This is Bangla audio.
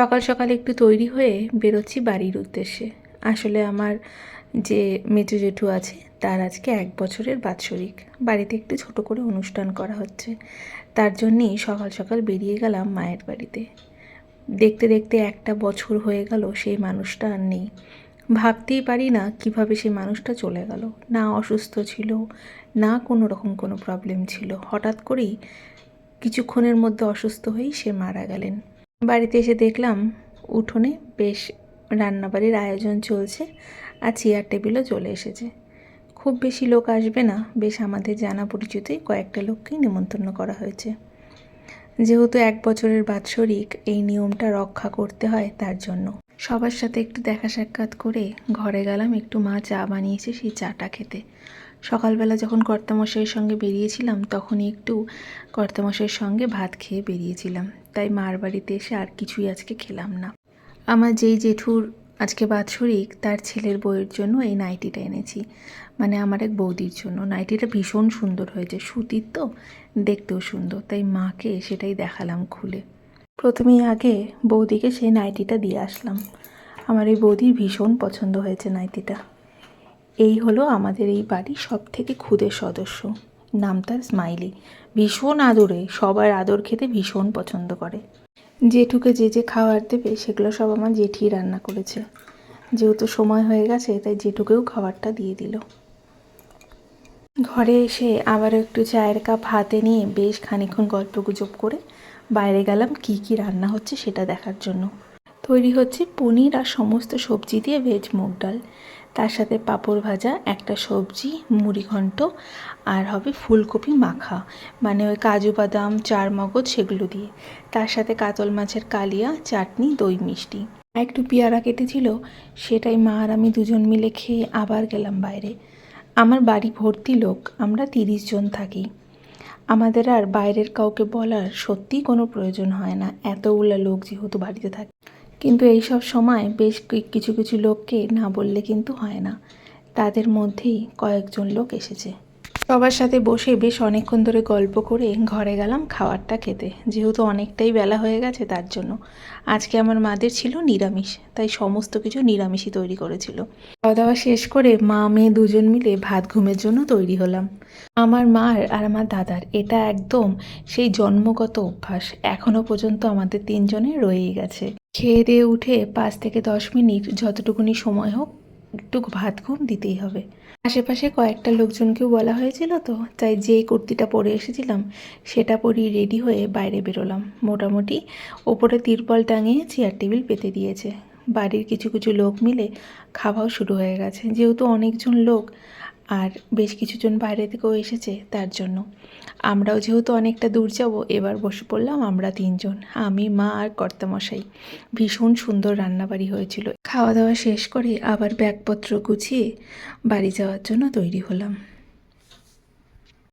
সকাল সকাল একটু তৈরি হয়ে বেরোচ্ছি বাড়ির উদ্দেশ্যে। আসলে আমার যে মেজো জেঠু আছে, তার আজকে এক বছরের বাৎসরিক। বাড়িতে একটু ছোট করে অনুষ্ঠান করা হচ্ছে। তার জন্যেই সকাল সকাল বেরিয়ে গেলাম মায়ের বাড়িতে। দেখতে দেখতে একটা বছর হয়ে গেল, সেই মানুষটা আর নেই। ভাবতেই পারি না কীভাবে সেই মানুষটা চলে গেল। না অসুস্থ ছিল, না কোনো রকম কোনো প্রবলেম ছিল। হঠাৎ করেই কিছুক্ষণের মধ্যে অসুস্থ হয়েই সে মারা গেলেন। বাড়িতে এসে দেখলাম উঠোনে বেশ রান্নাবাড়ির আয়োজন চলছে আর চেয়ার টেবিলও চলে এসেছে। খুব বেশি লোক আসবে না, বেশ আমাদের জানা পরিচিতই কয়েকটা লোককেই নিমন্ত্রণ করা হয়েছে। যেহেতু এক বছরের বাৎসরিক এই নিয়মটা রক্ষা করতে হয় তার জন্য। সবার সাথে একটু দেখা সাক্ষাৎ করে ঘরে গেলাম, একটু মা চা বানিয়েছে, সেই চাটা খেতে। সকালবেলা যখন কর্তামশাইয়ের সঙ্গে বেরিয়েছিলাম, তখনই একটু কর্তামশাইয়ের সঙ্গে ভাত খেয়ে বেরিয়েছিলাম। তাই মার বাড়িতে এসে আর কিছুই আজকে খেলাম না। আমার যেই জেঠুর আজকে বাৎসরিক তার ছেলের বইয়ের জন্য এই নাইটিটা এনেছি। মানে আমার এক বৌদির জন্য। নাইটিটা ভীষণ সুন্দর হয়েছে। সুতির তো, দেখতেও সুন্দর। তাই মাকে সেটাই দেখালাম খুলে। প্রথমেই আগে বৌদিকে সেই নাইটিটা দিয়ে আসলাম। আমার এই বৌদির ভীষণ পছন্দ হয়েছে নাইটিটা। এই হলো আমাদের এই বাড়ির সব থেকে ক্ষুদের সদস্য। নাম তার স্মাইলি। ভীষণ আদরে, সবার আদর খেতে ভীষণ পছন্দ করে। জেঠুকে যে যে খাবার দেবে, সেগুলো সব আমার জেঠি রান্না করেছে। যেহেতু সময় হয়ে গেছে, তাই জেঠুকেও খাবারটা দিয়ে দিল। ঘরে এসে আবারও একটু চায়ের কাপ হাতে নিয়ে বেশ খানিক্ষণ গল্প গুজব করে বাইরে গেলাম, কি কি রান্না হচ্ছে সেটা দেখার জন্য। তৈরি হচ্ছে পনির আর সমস্ত সবজি দিয়ে ভেজ মুগ ডাল। তার সাথে পাঁপড় ভাজা, একটা সবজি, মুড়ি ঘন্ট আর হবে ফুলকপি মাখা মানে ওই কাজু বাদাম, চার মগজ সেগুলো দিয়ে। তার সাথে কাতল মাছের কালিয়া, চাটনি, দই মিষ্টি। একটু পেয়ারা কেটেছিল, সেটাই মা আর আমি দুজন মিলে খেয়ে আবার গেলাম বাইরে। আমার বাড়ি ভর্তি লোক, আমরা তিরিশ জন থাকি। আমাদের আর বাইরের কাউকে বলার সত্যিই কোনো প্রয়োজন হয় না এতগুলো লোক যেহেতু বাড়িতে থাকে। কিন্তু এই সব সময় বেশ কিছু কিছু লোককে না বললে কিন্তু হয় না। তাদের মধ্যেই কয়েকজন লোক এসেছে। সবার সাথে বসে বেশ অনেকক্ষণ ধরে গল্প করে ঘরে গেলাম খাবারটা খেতে। যেহেতু অনেকটাই বেলা হয়ে গেছে তার জন্য। আজকে আমার মাদের ছিল নিরামিষ, তাই সমস্ত কিছু নিরামিষই তৈরি করেছিল। খাওয়া দাওয়া শেষ করে মা, মেয়ে দুজন মিলে ভাত ঘুমের জন্য তৈরি হলাম। আমার মার আর আমার দাদার এটা একদম সেই জন্মগত অভ্যাস। এখনও পর্যন্ত আমাদের তিনজনে রয়েই গেছে। খেয়ে দিয়ে উঠে পাঁচ থেকে দশ মিনিট যতটুকুনি সময় হোক একটু ভাত ঘুম দিতেই হবে। আশেপাশে কয়েকটা লোকজনকেও বলা হয়েছিল তো, তাই যে কুর্তিটা পরে এসেছিলাম, সেটা পরেই রেডি হয়ে বাইরে বেরোলাম। মোটামুটি ওপরে তিরপল টাঙিয়ে চেয়ার টেবিল পেতে দিয়েছে। বাড়ির কিছু কিছু লোক মিলে খাওয়াও শুরু হয়ে গেছে। যেহেতু অনেকজন লোক আর বেশ কিছুজন বাইরে থেকেও এসেছে তার জন্য। আমরাও যেহেতু অনেকটা দূর যাব, এবার বসে পড়লাম আমরা তিনজন, আমি, মা আর কর্তামশাই। ভীষণ সুন্দর রান্নাবাড়ি হয়েছিল। খাওয়া দাওয়া শেষ করে আবার ব্যাগপত্র গুছিয়ে বাড়ি যাওয়ার জন্য তৈরি হলাম।